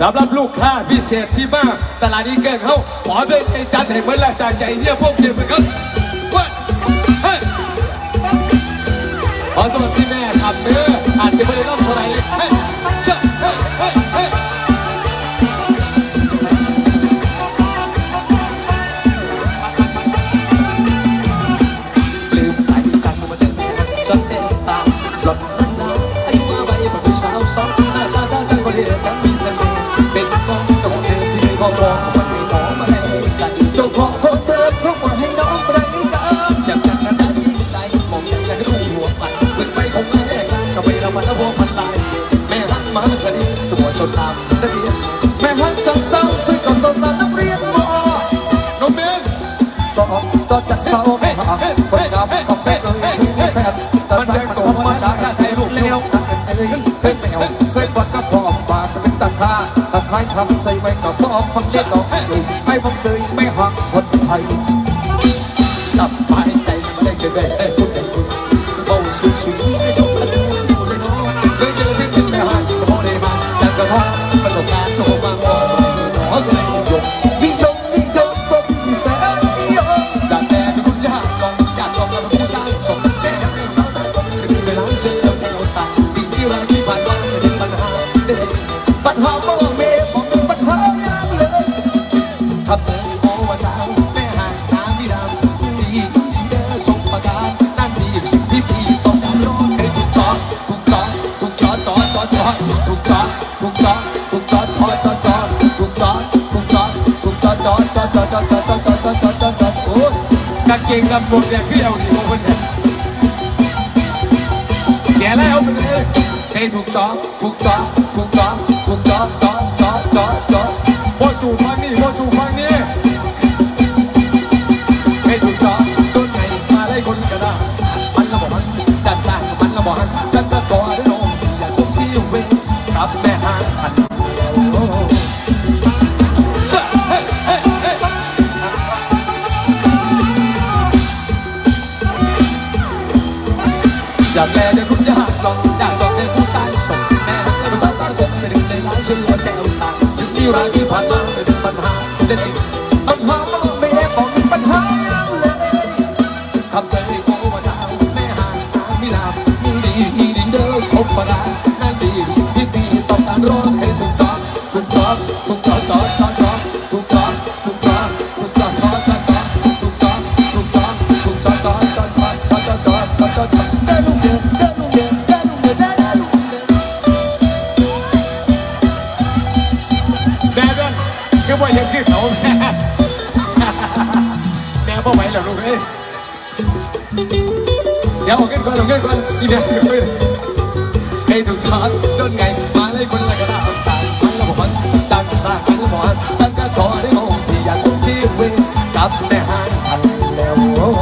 สำหรับลูกค้าพิเศษที่มาตลาดนี้เกินเขาขอเป็นใจจัดให้เหมือนแรจากใจเนี่ยพวกเดียวกันครับว่าเฮ้ยขอสำหรับที่แม่ทำเนื้ออาจจะไม่ได้รับเท่าไหร่เฮ้ยเจ้าเฮ้ยเฮ้ยเฮ้ยลืมใจจังมาเจอแม่จนเต้นตามหลด ดิมองมันไม่หอมมาให้กันเจ้าของคนเดิมเขามาให้น้องไรกันอยากกันนั้นยิ่ใจมองอยากให้ลูกหัวมันเป็นไปของแม่กันก็ไม่ละมันละวงมันลายแม่รักมาสนิทตัวสาวสาวนักเรียนแม่รักจังเต้าซึ่งก็ต้องตามนักเรียนมอน้องเบนต่อต่อจากเสาไม่หาคนงามก็ไม่เคยมีแฟนแต่สายมันธรรมดาแค่ลูกเลี้ยวเคยแมวเคยวัดกับพ่อปากเป็นตาคา hai thăm xây bay cọc có ông phân chết lộ anh ai phong sư mấy hoàng quân thầy กางเกงลำบนเนี่ยคือเอาดีของคเพื่อนเสียแล้วไปเลยเพลงถูกต้องถูกต้องถูกต้องถูกต้องต้องต้องต้อง cũng đã hạt lọt đã lọt nên cũng sai งแม่ใมาสางบ้านผมไม่ดึงเลยล้าชนล้วนแต่าตายุคที่ร้ายที่ผ่านมาเป็นปัญหาเล่นปัญหาไม่ได้อกปัญหาเลยทำใจโกมาสาวแม่หาไม่ลามึดีอีดีเด้อสมปรานั่นดีสิ่งที่ต้อการรอให้ถึงจอดจอดจอดจอด คือว่ายังขึ้นเขาแม่แม่พ่ไหวแล้วลูกเอ้ยเดี๋ยวเอาเงินก่อนเอาเงินก่อนอีแม่ขึ้นไปให้ถูกทอดโดนไงมาเลยคนละกระดาษสารมันละบอกมันจังสร้างมันละบอกมันจังก็ขอได้มองที่อยากคงชีวิตกับแม่หางทันแล้ว